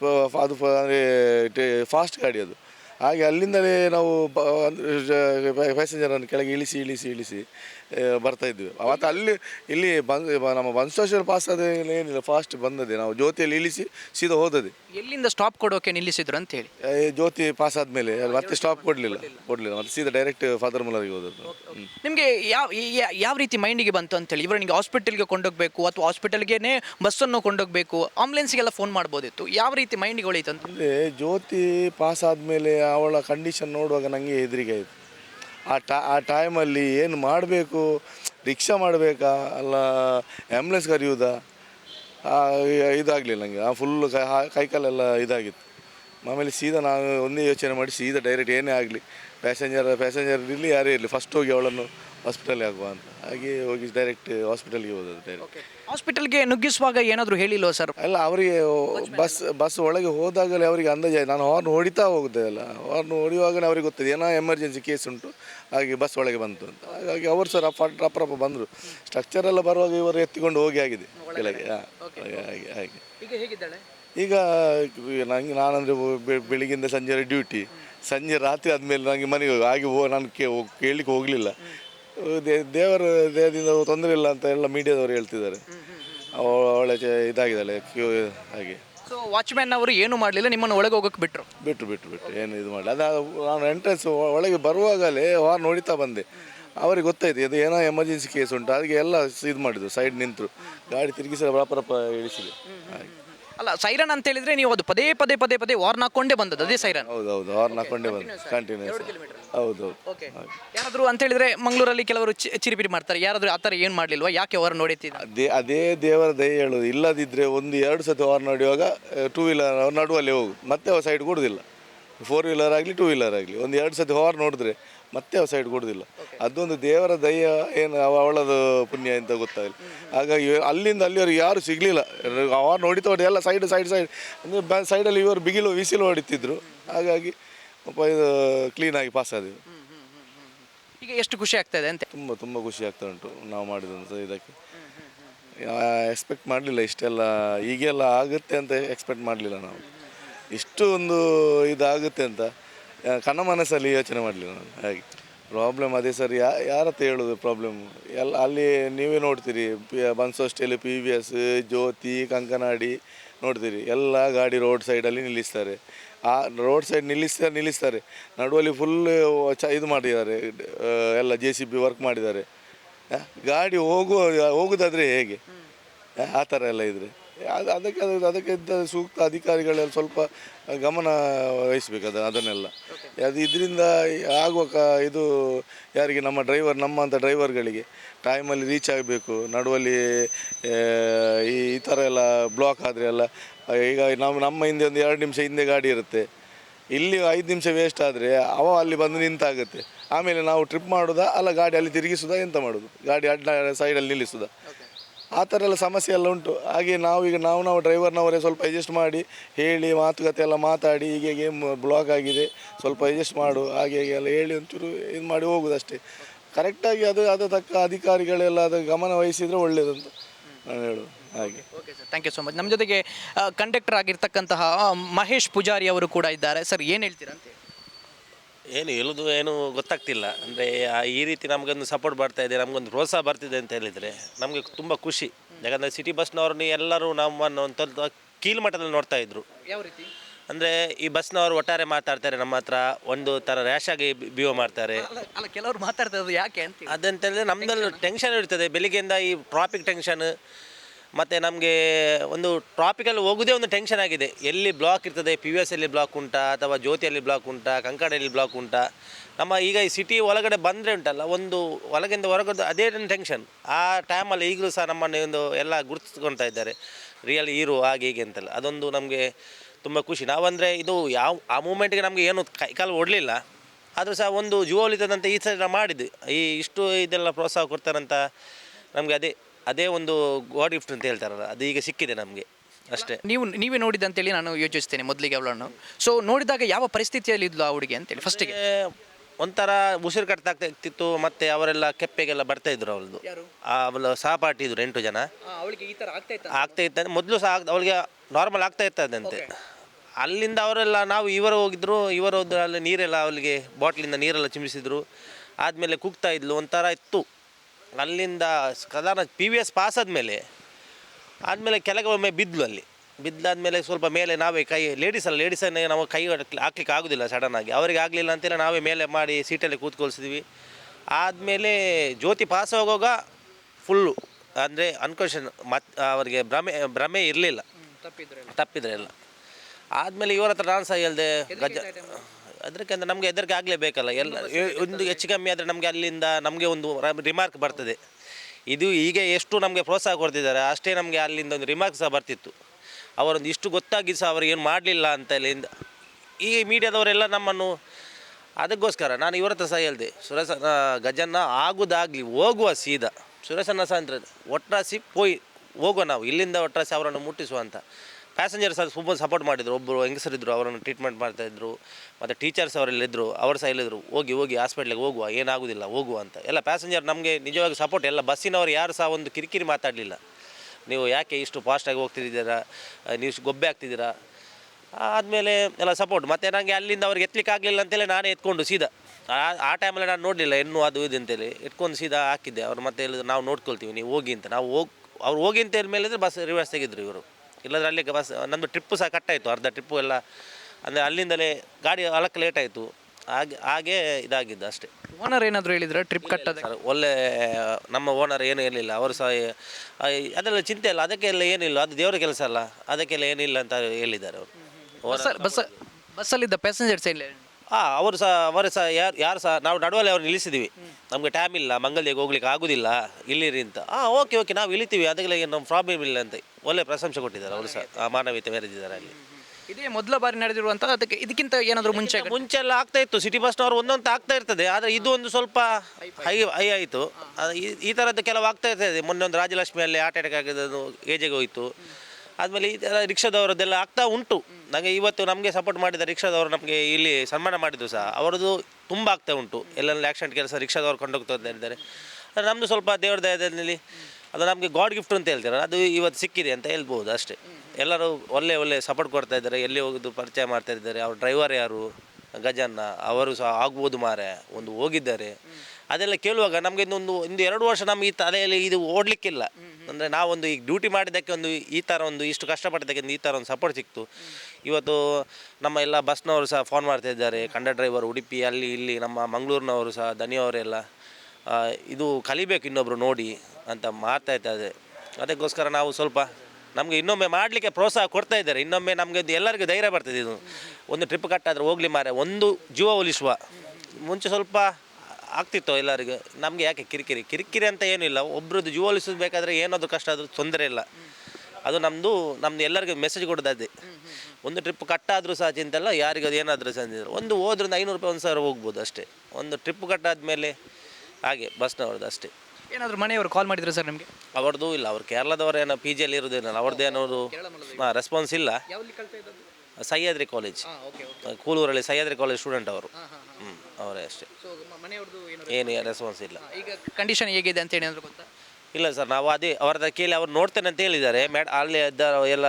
ಪ- ಅದು ಅಂದರೆ ಫಾಸ್ಟ್ ಗಾಡಿ ಅದು. ಹಾಗೆ ಅಲ್ಲಿಂದಲೇ ನಾವು ಪ್ಯಾಸೆಂಜರನ್ನು ಕೆಳಗೆ ಇಳಿಸಿ ಇಳಿಸಿ ಇಳಿಸಿ. ಬರ್ತಾ ಇದ್ವಿ. ಅವತ್ತು ಅಲ್ಲಿ ಇಲ್ಲಿ ಬಂದ್ ನಮ್ಮ ಬಂಸೇಶ್ವರ ಪಾಸ್ ಆದ ಏನಿಲ್ಲ ಫಾಸ್ಟ್ ಬಂದದೆ ನಾವು ಜ್ಯೋತಿಯಲ್ಲಿ ಇಳಿಸಿ ಸೀದಾ ಹೋದದೆ ಎಲ್ಲಿಂದ ಸ್ಟಾಪ್ ಕೊಡೋಕೆ ನಿಲ್ಲಿಸಿದ್ರು ಅಂತ ಹೇಳಿ. ಜ್ಯೋತಿ ಪಾಸ್ ಆದಮೇಲೆ ಮತ್ತೆ ಸ್ಟಾಪ್ ಕೊಡಲಿಲ್ಲ. ಕೊಡಲಿಲ್ಲ. ಮತ್ತೆ ಸೀದಾ ಡೈರೆಕ್ಟ್ ಫಾದರ್ ಮುಲ್ಲರಿಗೆ ಹೋದದ್ದು. ಹ್ಮ್. ನಿಮಗೆ ಯಾವ ಯಾ- ಯಾವ ರೀತಿ ಮೈಂಡಿಗೆ ಬಂತು ಅಂತ ಅಂತೇಳಿ ನಿಮಗೆ ಹಾಸ್ಪಿಟಲ್ಗೆ ಕೊಂಡೋಗ್ಬೇಕು ಅಥವಾ ಹಾಸ್ಪಿಟಲ್ಗೆ ಬಸ್ಸನ್ನು ಕೊಂಡೋಗ್ಬೇಕು ಆಂಬುಲೆನ್ಸ್ಗೆಲ್ಲ ಫೋನ್ ಮಾಡ್ಬೋದಿತ್ತು. ಯಾವ ರೀತಿ ಮೈಂಡಿಗೆ ಹೊಳಿತು ಅಂತ? ಅಂದರೆ ಜ್ಯೋತಿ ಪಾಸ್ ಆದಮೇಲೆ ಅವಳ ಕಂಡೀಷನ್ ನೋಡುವಾಗ ನನಗೆ ಹೆದರಿಕೆ ಆಯಿತು. ಆ ಟ, ಆ ಟೈಮಲ್ಲಿ ಏನು ಮಾಡಬೇಕು? ರಿಕ್ಷಾ ಮಾಡಬೇಕಾ? ಅಲ್ಲ ಆ್ಯಂಬುಲೆನ್ಸ್ ಕರೆಯುವುದಾ? ಇದಾಗಲಿಲ್ಲ ನನಗೆ ಆ ಫುಲ್ ಕೈಕಾಲೆಲ್ಲ ಇದಾಗಿತ್ತು. ಆಮೇಲೆ ಸೀದಾ ನಾನು ಒಂದೇ ಯೋಚನೆ ಮಾಡಿ ಸೀದಾ ಡೈರೆಕ್ಟ್ ಏನೇ ಆಗಲಿ. ಪ್ಯಾಸೆಂಜರ್ ಪ್ಯಾಸೆಂಜರ್ ಇರಲಿ ಯಾರೇ ಇರಲಿ. ಫಸ್ಟ್ ಹೋಗಿ ಅವಳನ್ನು ಹಾಸ್ಪಿಟಲ್ಗೆ ಹಾಕುವ ಅಂತ. ಹಾಗೆ ಹೋಗಿ ಡೈರೆಕ್ಟ್ ಹಾಸ್ಪಿಟಲ್ಗೆ ಹೋದದ್ದು ಡೈರೆಕ್ಟ್ ಹಾಸ್ಪಿಟಲ್ಗೆ ನುಗ್ಗಿಸುವಾಗ ಏನಾದರೂ ಹೇಳಿಲ್ಲ ಸರ್ ಅಲ್ಲ ಅವರಿಗೆ ಬಸ್ ಬಸ್ ಒಳಗೆ ಹೋದಾಗಲೇ ಅವರಿಗೆ ಅಂದಾಜು ಆಯ್ತು. ನಾನು ಹಾರ್ನ್ ಹೊಡಿತಾ ಹೋಗುತ್ತೆ ಅಲ್ಲ ಹಾರ್ನ್ ಹೊಡಿಯುವಾಗಲೇ ಅವ್ರಿಗೆ ಗೊತ್ತಿದೆ ಏನೋ ಎಮರ್ಜೆನ್ಸಿ ಕೇಸ್ ಉಂಟು ಹಾಗೆ ಬಸ್ ಒಳಗೆ ಬಂತು ಅಂತ. ಹಾಗಾಗಿ ಅವರು ಸರ್ ಅಪ್ಪ ಬಂದ್ರು ಬಂದರು. ಸ್ಟ್ರಕ್ಚರ್ ಎಲ್ಲ ಬರುವಾಗ ಇವರು ಎತ್ತಿಕೊಂಡು ಹೋಗಿ ಆಗಿದೆ ಕೆಳಗೆ. ಹಾ, ಹಾಗೆ ಹಾಗೆ ಈಗ ಹೇಗಿದ್ದಾಳೆ? ಈಗ ನನಗೆ ನಾನಂದರೆ ಬೆಳಿಗ್ಗಿಂದ ಸಂಜೆ ಡ್ಯೂಟಿ ಸಂಜೆ ರಾತ್ರಿ ಆದಮೇಲೆ ನನಗೆ ಮನೆಗೆ ಹೋಗಿ ಹಾಗೆ ಹೋ ನಾನು ಕೇ ಕೇಳಲಿಕ್ಕೆ ಹೋಗಲಿಲ್ಲ. ದೇವರ ದೇಹದಿಂದ ತೊಂದರೆ ಇಲ್ಲ ಅಂತ ಎಲ್ಲ ಮೀಡಿಯಾದವರು ಹೇಳ್ತಿದ್ದಾರೆ. ಅವ- ಅವಳೆ ಇದಾಗಿದ್ದಾಳೆ ಕ್ಯೂ ಹಾಗೆ. ಸೊ ವಾಚ್ಮ್ಯಾನ್ ಅವರು ಏನು ಮಾಡಲಿಲ್ಲ ನಿಮ್ಮನ್ನು ಒಳಗೆ ಹೋಗಕ್ಕೆ ಬಿಟ್ಟರು ಬಿಟ್ಟು ಬಿಟ್ಟು ಬಿಟ್ಟು ಏನು ಇದು ಮಾಡಲಿ ಅದು ನಾನು ಎಂಟ್ರೆನ್ಸ್ ಒಳಗೆ ಬರುವಾಗಲೇ ವಾರ್ ನೋಡಿತಾ ಬಂದೆ. ಅವರಿಗೆ ಗೊತ್ತಾಯ್ತು ಇದು ಏನೋ ಎಮರ್ಜೆನ್ಸಿ ಕೇಸ್ ಉಂಟು. ಅದಕ್ಕೆ ಎಲ್ಲ ಇದು ಮಾಡಿದ್ರು ಸೈಡ್ ನಿಂತರು. ಗಾಡಿ ತಿರುಗಿಸಿ ರಪ್ಪ ರಪ್ಪ ಇಳಿಸಿದೆ. ಹಾಗೆ. ಅಲ್ಲ ಸೈರನ್ ಅಂತ ಹೇಳಿದ್ರೆ ನೀವು ಅದು ಪದೇ ಪದೇ ಪದೇ ಪದೇ ವಾರ್ನ್ ಹಾಕೊಂಡೇ ಬಂದದ್ದು ಅದೇ ಸೈರನ್. ಹೌದು ಹೌದು ಅವ್ರನ್ನ ಹಾಕೊಂಡೇ ಬಂದು ಕಂಟಿನ್ಯೂಸ್ ಹೌದು ಓಕೆ ಯಾರಾದರೂ ಅಂತ ಹೇಳಿದ್ರೆ ಮಂಗಳೂರಲ್ಲಿ ಕೆಲವರು ಚಿ- ಚಿರಿಪಿರಿ ಮಾಡ್ತಾರೆ. ಯಾರಾದರೂ ಆ ಥರ ಏನು ಮಾಡಲಿಲ್ವಾ? ಯಾಕೆ ವಾರ್ನ್ ನೋಡಿತ್ತಿದ್ದ ಅದೇ ಅದೇ ದೇವರ ದಯ ಹೇಳೋದು. ಇಲ್ಲದಿದ್ದರೆ ಒಂದು ಎರಡು ಸತಿ ಹಾರ್ನ್ ನೋಡುವಾಗ ಟೂ ವೀಲರ್ ನಡುವಲ್ಲಿ ಹೋಗು. ಮತ್ತೆ ಸೈಡ್ ಕೊಡೋದಿಲ್ಲ ಫೋರ್ ವೀಲರ್ ಆಗಲಿ ಟೂ ವೀಲರ್ ಆಗಲಿ. ಒಂದು ಎರಡು ಸತಿ ಹಾರ್ನ್ ನೋಡಿದ್ರೆ ಮತ್ತೆ ಅವ ಸೈಡ್ ಕೊಡೋದಿಲ್ಲ. ಅದೊಂದು ದೇವರ ದಯ ಏನು ಅವ ಅವಳದು ಪುಣ್ಯ ಅಂತ ಗೊತ್ತಾಗಲಿ ಹಾಗಾಗಿ ಅಲ್ಲಿಂದ ಅಲ್ಲಿವರೆಗೆ ಯಾರು ಸಿಗಲಿಲ್ಲ. ಅವ ನೋಡಿತ ಹೊಡಿ ಎಲ್ಲ ಸೈಡ್ ಸೈಡ್ ಸೈಡ್ ಅಂದರೆ ಬ್ಯಾ ಸೈಡಲ್ಲಿ ಇವರು ಬಿಗಿಲು ವಿಸಿಲು ಹೊಡಿತಿದ್ರು. ಹಾಗಾಗಿ ಪಾಪ ಇದು ಕ್ಲೀನಾಗಿ ಪಾಸ್ ಆದೆವು. ಈಗ ಎಷ್ಟು ಖುಷಿ ಆಗ್ತಾ ಇದೆ ಅಂತ? ತುಂಬ ತುಂಬ ಖುಷಿ ಆಗ್ತಾ ಉಂಟು ನಾವು ಮಾಡಿದಂಥ ಇದಕ್ಕೆ. ಎಕ್ಸ್ಪೆಕ್ಟ್ ಮಾಡಲಿಲ್ಲ ಇಷ್ಟೆಲ್ಲ. ಈಗೆಲ್ಲ ಆಗುತ್ತೆ ಅಂತ ಎಕ್ಸ್ಪೆಕ್ಟ್ ಮಾಡಲಿಲ್ಲ ನಾವು. ಇಷ್ಟು ಒಂದು ಇದಾಗುತ್ತೆ ಅಂತ. ಕಣ್ಣ ಮನಸ್ಸಲ್ಲಿ ಯೋಚನೆ ಮಾಡಲಿಲ್ಲ ನಾನು ಹಾಗೆ. ಪ್ರಾಬ್ಲಮ್ ಅದೇ ಸರ್ ಯಾ ಯಾರ ಹತ್ರ ಹೇಳೋದು ಪ್ರಾಬ್ಲಮ್ ಎಲ್ಲ ಅಲ್ಲಿ ನೀವೇ ನೋಡ್ತೀರಿ P ಬನ್ಸೋಸ್ಟೇಲಿ P V S Jyothi Kankanadi ನೋಡ್ತೀರಿ. ಎಲ್ಲ ಗಾಡಿ ರೋಡ್ ಸೈಡಲ್ಲಿ ನಿಲ್ಲಿಸ್ತಾರೆ. ಆ ರೋಡ್ ಸೈಡ್ ನಿಲ್ಲಿಸ್ತಾರೆ ನಿಲ್ಲಿಸ್ತಾರೆ. ನಡುವಲ್ಲಿ ಫುಲ್ ಚ ಇದು ಮಾಡಿದ್ದಾರೆ ಎಲ್ಲ ಜೆ ಸಿ ಬಿ ವರ್ಕ್ ಮಾಡಿದ್ದಾರೆ. ಗಾಡಿ ಹೋಗುವ ಹೋಗೋದಾದರೆ ಹೇಗೆ? ಆ, ಥರ ಎಲ್ಲ ಇದ್ರೆ. ಅದು ಅದಕ್ಕೆ ಅದು- ಅದಕ್ಕೆ ಇದ್ದ ಸೂಕ್ತ ಅಧಿಕಾರಿಗಳೆಲ್ಲ ಸ್ವಲ್ಪ ಗಮನ ವಹಿಸ್ಬೇಕು ಅದು ಅದನ್ನೆಲ್ಲ. ಅದು ಇದರಿಂದ ಆಗುವ ಕ ಇದು ಯಾರಿಗೆ ನಮ್ಮ ಡ್ರೈವರ್ ನಮ್ಮಂಥ ಡ್ರೈವರ್ಗಳಿಗೆ ಟೈಮಲ್ಲಿ ರೀಚ್ ಆಗಬೇಕು. ನಡುವಲ್ಲಿ ಆ, ಈ ಈ ಥರ ಎಲ್ಲ ಬ್ಲಾಕ್ ಆದರೆ ಎಲ್ಲ ಈಗ ನಾವು ನಮ್ಮ ಹಿಂದೆ ಒಂದು ಎರಡು ನಿಮಿಷ ಹಿಂದೆ ಗಾಡಿ ಇರುತ್ತೆ. ಇಲ್ಲಿ ಐದು ನಿಮಿಷ ವೇಸ್ಟ್ ಆದರೆ ಅವ ಅಲ್ಲಿ ಬಂದು ನಿಂತಾಗುತ್ತೆ. ಆಮೇಲೆ ನಾವು ಟ್ರಿಪ್ ಮಾಡೋದಾ ಅಲ್ಲ ಗಾಡಿ ಅಲ್ಲಿ ತಿರುಗಿಸೋದಾ ಎಂತ ಮಾಡೋದು? ಗಾಡಿ ಅಡ್ಡ ಸೈಡಲ್ಲಿ ನಿಲ್ಲಿಸೋದಾ? ಆ ಥರ ಎಲ್ಲ ಸಮಸ್ಯೆ ಎಲ್ಲ ಉಂಟು. ಹಾಗೆ ಈಗ ನಾವು ನಾವು ಡ್ರೈವರ್ನವರೇ ಸ್ವಲ್ಪ ಅಡ್ಜಸ್ಟ್ ಮಾಡಿ, ಹೇಳಿ ಮಾತುಕತೆ ಎಲ್ಲ ಮಾತಾಡಿ, ಹೀಗೆ ಗೇಮ್ ಬ್ಲಾಕ್ ಆಗಿದೆ, ಸ್ವಲ್ಪ ಅಡ್ಜಸ್ಟ್ ಮಾಡು, ಹಾಗೆ ಹೀಗೆ ಎಲ್ಲ ಹೇಳಿ ಒಂಚೂರು ಇದು ಮಾಡಿ ಹೋಗೋದು ಅಷ್ಟೇ ಕರೆಕ್ಟಾಗಿ ಅದು ಅದು ತಕ್ಕ ಅಧಿಕಾರಿಗಳೆಲ್ಲ ಅದು ಗಮನ ವಹಿಸಿದರೆ ಒಳ್ಳೆಯದಂತ ನಾನು ಹೇಳೋದು. ಹಾಗೆ. Okay sir thank you so much ನಮ್ಮ ಜೊತೆಗೆ ಕಂಡಕ್ಟರ್ ಆಗಿರ್ತಕ್ಕಂತಹ ಮಹೇಶ್ ಪೂಜಾರಿ ಅವರು ಕೂಡ ಇದ್ದಾರೆ. ಸರ್ ಏನು ಹೇಳ್ತೀರಾ ಅಂತ ಏನು ಇಲ್ಲದು ಏನು ಗೊತ್ತಾಗ್ತಿಲ್ಲ. ಅಂದರೆ ಈ ರೀತಿ ನಮಗೊಂದು ಸಪೋರ್ಟ್ ಬರ್ತಾ ಇದೆ ನಮಗೊಂದು ಪ್ರೋತ್ಸಾಹ ಬರ್ತಿದೆ ಅಂತ ಹೇಳಿದರೆ ನಮಗೆ ತುಂಬ ಖುಷಿ. ಯಾಕಂದರೆ ಸಿಟಿ ಬಸ್ನವ್ರನ್ನ ಎಲ್ಲರೂ ನಮ್ಮನ್ನು ಒಂದು ಕೀಳು ಮಟ್ಟದಲ್ಲಿ ನೋಡ್ತಾ ಇದ್ರು. ಯಾವ ರೀತಿ? ಅಂದರೆ ಈ ಬಸ್ನವರು ಒಟ್ಟಾರೆ ಮಾತಾಡ್ತಾರೆ ನಮ್ಮ ಹತ್ರ ಒಂದು ಥರ ರ್ಯಾಶ್ ಆಗಿ ಬಿಹೇವ್ ಮಾಡ್ತಾರೆ. ಅಲ್ಲ ಕೆಲವರು ಮಾತಾಡ್ತಾ ಇರೋದು ಯಾಕೆ ಅಂತ ಅದಂತ ಹೇಳಿದ್ರೆ ನಮ್ಮದಲ್ಲಿ ಟೆನ್ಷನ್ ಇರ್ತದೆ. ಬೆಳಿಗ್ಗೆಯಿಂದ ಈ ಟ್ರಾಫಿಕ್ ಟೆನ್ಷನ್ ಮತ್ತು ನಮಗೆ ಒಂದು ಟ್ರಾಪಿಕಲ್ಲಿ ಹೋಗೋದೇ ಒಂದು ಟೆನ್ಷನ್ ಆಗಿದೆ. ಎಲ್ಲಿ ಬ್ಲಾಕ್ ಇರ್ತದೆ? ಪಿ ವಿ ಎಸ್ ಎಲ್ಲಿ ಬ್ಲಾಕ್ ಉಂಟಾ? ಅಥವಾ ಜ್ಯೋತಿಯಲ್ಲಿ ಬ್ಲಾಕ್ ಉಂಟಾ? ಕಂಕಡಲ್ಲಿ ಬ್ಲಾಕ್ ಉಂಟಾ? ನಮ್ಮ ಈಗ ಈ ಸಿಟಿ ಒಳಗಡೆ ಬಂದರೆ ಉಂಟಲ್ಲ, ಒಂದು ಒಳಗಿಂದ ಹೊರಗದ್ದು ಅದೇ ಟೆನ್ಷನ್ ಆ ಟೈಮಲ್ಲಿ ಈಗಲೂ ಸಹ ನಮ್ಮನ್ನು ಒಂದು ಎಲ್ಲ ಗುರುತಿಸ್ಕೊಳ್ತಾ ಇದ್ದಾರೆ. ರಿಯಲ್ ಹೀರೋ ಹಾಗೆ ಹೀಗೆ ಅಂತಲ್ಲ. ಅದೊಂದು ನಮಗೆ ತುಂಬ ಖುಷಿ. ನಾವಂದರೆ ಇದು ಯಾವ, ಆ ಮೂಮೆಂಟ್ಗೆ ನಮಗೆ ಏನು ಕೈಕಾಲು ಓಡಲಿಲ್ಲ ಆದರೂ ಸಹ ಒಂದು ಜೀವೋಲಿತದಂತೆ ಈ ಸಲ ಮಾಡಿದ್ದು ಈ ಇಷ್ಟು ಇದೆಲ್ಲ ಪ್ರೋತ್ಸಾಹ ಕೊಡ್ತಾರಂತ ನಮಗೆ ಅದೇ ಅದೇ ಒಂದು ಗಾಡ್ ಗಿಫ್ಟ್ ಅಂತ ಹೇಳ್ತಾರಲ್ಲ ಅದು ಈಗ ಸಿಕ್ಕಿದೆ ನಮಗೆ. ಅಷ್ಟೇ. ನೀವು ನೀವೇ ನೋಡಿದಂತೇಳಿ ನಾನು ಯೋಚಿಸ್ತೇನೆ ಮೊದಲಿಗೆ ಅವಳನ್ನು. ಸೊ ನೋಡಿದಾಗ ಯಾವ ಪರಿಸ್ಥಿತಿಯಲ್ಲಿ ಇದ್ಲು ಆ ಹುಡುಗಿ ಅಂತೇಳಿ ಫಸ್ಟಿಗೆ ಒಂಥರ ಉಸಿರು ಕಟ್ತಾ ಇರ್ತಿತ್ತು ಮತ್ತೆ ಅವರೆಲ್ಲ ಕೆಪ್ಪೆಗೆಲ್ಲ ಬರ್ತಾ ಇದ್ರು ಅವಳದು. ಅವಳು ಸಹಪಾಠಿ ಇದ್ರು ಎಂಟು ಜನ. ಅವಳಿಗೆ ಈ ಥರ ಆಗ್ತಾ ಇತ್ತಂತೆ ಆಗ್ತಾ ಇತ್ತು ಮೊದಲು ಸಹ ಆಗ್- ಅವಳಿಗೆ ನಾರ್ಮಲ್ ಆಗ್ತಾ ಇರ್ತದಂತೆ ಅಲ್ಲಿಂದ ಅವರೆಲ್ಲ ನಾವು ಇವರು ಹೋಗಿದ್ರು ಇವರು ಹೋದ್ರು ಅಲ್ಲಿ ನೀರೆಲ್ಲ ಅವಳಿಗೆ ಬಾಟ್ಲಿಂದ ನೀರೆಲ್ಲ ಚಿಮಿಸಿದ್ರು ಆದಮೇಲೆ ಕುಗ್ತಾ ಇದ್ಲು ಒಂಥರ ಇತ್ತು. ಅಲ್ಲಿಂದ ಕದಾನ ಪಿ ವಿ ಎಸ್ ಪಾಸ್ ಆದಮೇಲೆ ಆದಮೇಲೆ ಕೆಳಗೆ ಒಮ್ಮೆ ಬಿದ್ಲು ಅಲ್ಲಿ. ಬಿದ್ದಾದ್ಮೇಲೆ ಸ್ವಲ್ಪ ಮೇಲೆ ನಾವೇ ಕೈ ಲೇಡೀಸ್ ಅಲ್ಲ ಲೇಡೀಸನ್ನೇ ನಾವು ಕೈ ಹಾಕ್ಲಿಕ್ಕೆ ಆಗೋದಿಲ್ಲ ಆಗೋದಿಲ್ಲ ಸಡನ್ನಾಗಿ ಅವರಿಗೆ ಆಗಲಿಲ್ಲ ಅಂತೇಳಿ ನಾವೇ ಮೇಲೆ ಮಾಡಿ ಸೀಟಲ್ಲಿ ಕೂತ್ಕೊಳ್ಸಿದ್ವಿ. ಆದಮೇಲೆ ಜ್ಯೋತಿ ಪಾಸ್ ಹೋಗುವಾಗ ಫುಲ್ಲು ಅಂದರೆ ಅನ್ಕೋಷನ್ ಮತ್ ಅವರಿಗೆ ಭ್ರಮೆ ಭ್ರಮೆ ಇರಲಿಲ್ಲ. ತಪ್ಪಿದ್ರೆ ಇಲ್ಲ ಆದಮೇಲೆ ಇವರ ಹತ್ರ ಡಾನ್ಸ್ ಆಗಿ ಅಲ್ಲದೆ ಗಜ ಅದಕ್ಕೆ ಅಂತ ನಮಗೆ ಹೆದರಿಕೆ ಆಗಲೇಬೇಕಲ್ಲ ಎಲ್ಲ ಒಂದು ಹೆಚ್ಚು ಕಮ್ಮಿ ಆದರೆ ನಮಗೆ ಅಲ್ಲಿಂದ ನಮಗೆ ಒಂದು ರಿಮಾರ್ಕ್ ಬರ್ತದೆ. ಇದು ಈಗ ಎಷ್ಟು ನಮಗೆ ಪ್ರೋತ್ಸಾಹ ಕೊಡ್ತಿದ್ದಾರೆ ಅಷ್ಟೇ ನಮಗೆ ಅಲ್ಲಿಂದ ಒಂದು ರಿಮಾರ್ಕ್ ಸಹ ಬರ್ತಿತ್ತು. ಅವರೊಂದು ಇಷ್ಟು ಗೊತ್ತಾಗಿ ಸಹ ಅವರು ಏನು ಮಾಡಲಿಲ್ಲ ಅಂತ ಇಲ್ಲಿಂದ ಈ ಮೀಡಿಯಾದವರೆಲ್ಲ ನಮ್ಮನ್ನು ಅದಕ್ಕೋಸ್ಕರ ನಾನು ಇವರ ಹತ್ರ ಸಹ ಹೇಳಿದೆ ಸುರೇಶ ಗಜನ್ನ ಆಗುದಾಗಲಿ ಹೋಗುವ ಸೀದಾ. ಸುರೇಶನ್ನ ಸಹ ಅಂದರೆ ಒಟ್ರಾಸಿ ಪೋಯ್ ಹೋಗುವ ನಾವು ಇಲ್ಲಿಂದ ಒಟ್ರಾಸಿ ಅವರನ್ನು ಮುಟ್ಟಿಸುವ ಅಂತ. ಪ್ಯಾಸೆಂಜರ್ ಸಹ ತುಂಬ ಸಪೋರ್ಟ್ ಮಾಡಿದರು. ಒಬ್ಬರು ಹೆಂಗಸರಿದ್ದರು ಅವರನ್ನು ಟ್ರೀಟ್ಮೆಂಟ್ ಮಾಡ್ತಾಯಿದ್ರು ಮತ್ತು ಟೀಚರ್ಸ್ ಅವರೆಲ್ಲ ಇದ್ದರು ಅವರು ಸಹ ಇಲ್ಲಿದ್ದರು ಹೋಗಿ ಹೋಗಿ ಹಾಸ್ಪಿಟ್ಲಿಗೆ ಹೋಗುವ, ಏನಾಗೋದಿಲ್ಲ, ಹೋಗುವ ಅಂತ. ಎಲ್ಲ ಪ್ಯಾಸೆಂಜರ್ ನಮಗೆ ನಿಜವಾಗಿ ಸಪೋರ್ಟ್ ಎಲ್ಲ ಬಸ್ಸಿನವರು ಯಾರು ಸಹ ಒಂದು ಕಿರಿಕಿರಿ ಮಾತಾಡಲಿಲ್ಲ. ನೀವು ಯಾಕೆ ಇಷ್ಟು ಫಾಸ್ಟಾಗಿ ಹೋಗ್ತಿದ್ದೀರಾ? ನೀವು ಗೊಬ್ಬೆ ಆಗ್ತಿದ್ದೀರಾ? ಆದಮೇಲೆ ಎಲ್ಲ ಸಪೋರ್ಟ್ ಮತ್ತು ನನಗೆ ಅಲ್ಲಿಂದ ಅವ್ರಿಗೆ ಎತ್ತಲಿಕ್ಕೆ ಆಗಲಿಲ್ಲ ಅಂತೇಳಿ ನಾನೇ ಎತ್ಕೊಂಡು ಸೀದಾ. ಆ ಟೈಮಲ್ಲಿ ನಾನು ನೋಡಲಿಲ್ಲ ಇನ್ನೂ ಅದು, ಇದು ಅಂತೇಳಿ. ಎತ್ಕೊಂಡು ಸೀದಾ ಹಾಕಿದ್ದೆ. ಅವ್ರು ಮತ್ತೆ ಹೇಳಿದ್ರು, ನಾವು ನೋಡ್ಕೊಳ್ತೀವಿ, ನೀವು ಹೋಗಿ ಅಂತ. ನಾವು ಹೋಗಿ, ಅವ್ರು ಹೋಗಿ ಅಂತ ಹೇಳಿದ್ಮೇಲೆ ಬಸ್ ರಿವರ್ಸ್ ತೆಗೆದ್ರು ಇವರು. ಇಲ್ಲಾಂದ್ರೆ ಅಲ್ಲಿಗೆ ಬಸ್ ನಮ್ಮದು ಟ್ರಿಪ್ಪು ಸಹ ಕಟ್ಟಾಯಿತು ಅರ್ಧ ಟ್ರಿಪ್ಪು ಎಲ್ಲ. ಅಂದರೆ ಅಲ್ಲಿಂದಲೇ ಗಾಡಿ ಅಳಕ್ಕೆ ಲೇಟ್ ಆಯಿತು. ಹಾಗೆ ಹಾಗೆ ಇದಾಗಿದ್ದು ಅಷ್ಟೇ. ಓನರ್ ಏನಾದರೂ ಹೇಳಿದ್ರೆ ಟ್ರಿಪ್ ಕಟ್ಟದ ಸರ್ ಒಳ್ಳೆ ನಮ್ಮ ಓನರ್ ಏನು ಇರಲಿಲ್ಲ ಅವರು ಸಹ ಆ, ಅದೆಲ್ಲ ಚಿಂತೆ ಇಲ್ಲ ಅದಕ್ಕೆಲ್ಲ ಏನಿಲ್ಲ ಅದು ದೇವರ ಕೆಲಸ ಅಲ್ಲ ಅದಕ್ಕೆಲ್ಲ ಏನಿಲ್ಲ ಅಂತ ಹೇಳಿದ್ದಾರೆ ಅವರು. ಬಸ್ಸಲ್ಲಿ ಬಸ್ ಬಸ್ಸಲ್ಲಿದ್ದ ಪ್ಯಾಸೆಂಜರ್ಸ್ ಇಲ್ಲ ಹಾಂ ಅವರು ಸಹ ಅವರು ಸಹ ಯಾರು ಯಾರು ಸಹ ನಾವು ನಡುವಲ್ಲಿ ಅವ್ರು ನಿಲ್ಲಿಸಿದ್ವಿ. ನಮಗೆ ಟೈಮ್ ಇಲ್ಲ ಮಂಗಲ್ದಿಗೆ ಹೋಗ್ಲಿಕ್ಕೆ ಆಗೋದಿಲ್ಲ ಇಲ್ಲಿರಿ ಅಂತ. ಹಾಂ ಓಕೆ ಓಕೆ ನಾವು ಇಳಿತೀವಿ ಅದಕ್ಕೆಲ್ಲ ಏನು ನಮ್ಮ ಪ್ರಾಬ್ಲಮ್ ಇಲ್ಲ ಅಂತ. ಒಳ್ಳೆ ಪ್ರಶಂಸೆ ಕೊಟ್ಟಿದ್ದಾರೆ ಅವರು ಸಹ. ಆ ಮಾನವೀಯತೆ ಮೆರೆದಿದ್ದಾರೆ ಅಲ್ಲಿ. ಇದೇ ಮೊದಲ ಬಾರಿ ನಡೆದಿರುವಂತಹ ಅದಕ್ಕೆ ಇದಕ್ಕಿಂತ ಏನಾದರೂ ಮುಂಚೆ ಮುಂಚೆ ಎಲ್ಲ ಆಗ್ತಾ ಇತ್ತು. ಸಿಟಿ ಬಸ್ನವರು ಒಂದೊಂದು ಆಗ್ತಾ ಇರ್ತದೆ. ಆದರೆ ಇದು ಒಂದು ಸ್ವಲ್ಪ ಹೈ ಹೈ ಆಯಿತು. ಈ- ಈ ಥರದ್ದು ಕೆಲವು ಆಗ್ತಾ ಇರ್ತದೆ. ಮೊನ್ನೆ ಒಂದು ರಾಜಲಕ್ಷ್ಮಿಯಲ್ಲಿ ಆಟ ಅಟ್ಯಾಕ್ ಆಗಿದ್ದು ಏಜೆಗೆ ಹೋಯಿತು. ಆದಮೇಲೆ ಈ ಥರ ರಿಕ್ಷಾದವರದ್ದೆಲ್ಲ ಆಗ್ತಾ ಉಂಟು. ನನಗೆ ಇವತ್ತು ನಮಗೆ ಸಪೋರ್ಟ್ ಮಾಡಿದ ರಿಕ್ಷಾದವರು ನಮಗೆ ಇಲ್ಲಿ ಸನ್ಮಾನ ಮಾಡಿದ್ದು ಸಹ. ಅವರದ್ದು ತುಂಬ ಆಗ್ತಾ ಉಂಟು. ಎಲ್ಲೆಲ್ಲ ಆಕ್ಸಿಡೆಂಟ್ ಕೆಲಸ ರಿಕ್ಷಾದವರು ಕೊಂಡೋಗ್ತಾ ಇದ್ದಾರೆ. ಆದರೆ ನಮ್ಮದು ಸ್ವಲ್ಪ ದೇವರ ದಯದಲ್ಲಿ ಅದು ನಮಗೆ ಗಾಡ್ ಗಿಫ್ಟ್ ಅಂತ ಹೇಳ್ತಾರೆ ಅದು ಇವತ್ತು ಸಿಕ್ಕಿದೆ ಅಂತ ಹೇಳ್ಬೋದು ಅಷ್ಟೇ. ಎಲ್ಲರೂ ಒಳ್ಳೆ ಒಳ್ಳೆ ಸಪೋರ್ಟ್ ಕೊಡ್ತಾ ಇದ್ದಾರೆ ಎಲ್ಲಿ ಹೋಗೋದು ಪರಿಚಯ ಮಾಡ್ತಾ ಇದ್ದಾರೆ ಅವ್ರ ಡ್ರೈವರ್ ಯಾರು ಗಜನ್ನ ಅವರು ಸಹ ಆಗ್ಬೋದು ಮಾರೆ ಒಂದು ಹೋಗಿದ್ದಾರೆ. ಅದೆಲ್ಲ ಕೇಳುವಾಗ ನಮಗೆ ಇನ್ನೊಂದು ಒಂದು ಎರಡು ವರ್ಷ ನಮಗೆ ಈ ತಲೆಯಲ್ಲಿ ಇದು ಓಡಲಿಕ್ಕಿಲ್ಲ. ಅಂದರೆ ನಾವೊಂದು ಈಗ ಡ್ಯೂಟಿ ಮಾಡಿದ್ದಕ್ಕೆ ಒಂದು ಈ ಥರ ಒಂದು ಇಷ್ಟು ಕಷ್ಟಪಟ್ಟಿದ್ದಕ್ಕೆ ಈ ಥರ ಒಂದು ಸಪೋರ್ಟ್ ಸಿಕ್ತು. ಇವತ್ತು ನಮ್ಮ ಎಲ್ಲ ಬಸ್ನವರು ಸಹ ಫೋನ್ ಮಾಡ್ತಾ ಇದ್ದಾರೆ ಕಂಡ ಡ್ರೈವರ್ ಉಡುಪಿ ಅಲ್ಲಿ ಇಲ್ಲಿ ನಮ್ಮ ಮಂಗಳೂರಿನವರು ಸಹ ದನಿಯವರೆಲ್ಲ ಆ, ಇದು ಕಲಿಬೇಕು ಇನ್ನೊಬ್ರು ನೋಡಿ ಅಂತ ಮಾಡ್ತಾ ಇದ್ದಾರೆ. ಅದಕ್ಕೋಸ್ಕರ ನಾವು ಸ್ವಲ್ಪ ನಮಗೆ ಇನ್ನೊಮ್ಮೆ ಮಾಡಲಿಕ್ಕೆ ಪ್ರೋತ್ಸಾಹ ಕೊಡ್ತಾ ಇದ್ದಾರೆ. ಇನ್ನೊಮ್ಮೆ ನಮಗೆ ಇದು ಎಲ್ಲರಿಗೂ ಧೈರ್ಯ ಬರ್ತದೆ ಇದು. ಒಂದು ಟ್ರಿಪ್ ಕಟ್ಟಾದ್ರೆ ಹೋಗಲಿ ಮಾರೆ ಒಂದು ಜೀವ ಉಳಿಸುವ ಮುಂಚೆ ಸ್ವಲ್ಪ ಆಗ್ತಿತ್ತು ಎಲ್ಲರಿಗೂ. ನಮಗೆ ಯಾಕೆ ಕಿರಿಕಿರಿ? ಕಿರಿಕಿರಿ ಅಂತ ಏನಿಲ್ಲ ಒಬ್ರದ್ದು ಜೀವ ಉಳಿಸಬೇಕಾದ್ರೆ ಏನಾದರೂ ಕಷ್ಟ ಆದರೂ ತೊಂದರೆ ಇಲ್ಲ. ಅದು ನಮ್ಮದು ನಮ್ದು ಎಲ್ಲರಿಗೂ ಮೆಸೇಜ್ ಕೊಡೋದು ಒಂದು ಟ್ರಿಪ್ ಕಟ್ಟಾದರೂ ಸಹ ಚಿಂತೆ ಇಲ್ಲ. ಯಾರಿಗೂ ಅದು ಏನಾದರೂ ಸಹ. ಒಂದು ಹೋದ್ರಿಂದ ಐನೂರು ರೂಪಾಯಿ ಒಂದು ಸಾವಿರ ಹೋಗ್ಬೋದು ಅಷ್ಟೇ. ಒಂದು ಟ್ರಿಪ್ ಕಟ್ಟಾದ್ಮೇಲೆ ಹಾಗೆ ಬಸ್ನವ್ರದ್ದು ಅಷ್ಟೇ. ಏನಾದರೂ ಮನೆಯವರು ಕಾಲ್ ಮಾಡಿದ್ರು ಸರ್ ನಿಮಗೆ? ಅವ್ರದ್ದು ಇಲ್ಲ ಅವ್ರು ಕೇರಳದವ್ರು ಏನೋ ಪಿ ಜಿಯಲ್ಲಿ ಇರೋದೇನಲ್ಲ ಅವ್ರದ್ದು ಏನೋದು ಹಾಂ ರೆಸ್ಪಾನ್ಸ್ ಇಲ್ಲ. ಸಹ್ಯಾದ್ರಿ ಕಾಲೇಜ್ ಕೂಲೂರಲ್ಲಿ ಸಹ್ಯಾದ್ರಿ ಕಾಲೇಜ್ ಸ್ಟೂಡೆಂಟ್ ಅವರು. ಹ್ಞೂ ಅವರೇ ಅಷ್ಟೇ. ಏನು ರೆಸ್ಪಾನ್ಸ್ ಇಲ್ಲ? ಈಗ ಕಂಡೀಷನ್ ಹೇಗಿದೆ ಅಂತ ಏನಾದರೂ ಗೊತ್ತಾ? ಇಲ್ಲ ಸರ್ ನಾವು ಅದೇ ಅವ್ರದ್ದು ಹತ್ರ ಕೇಳಿ ಅವ್ರು ನೋಡ್ತೇನೆ ಅಂತ ಹೇಳಿದ್ದಾರೆ. ಮೇಡ್ ಅಲ್ಲಿ ಇದ್ದ ಎಲ್ಲ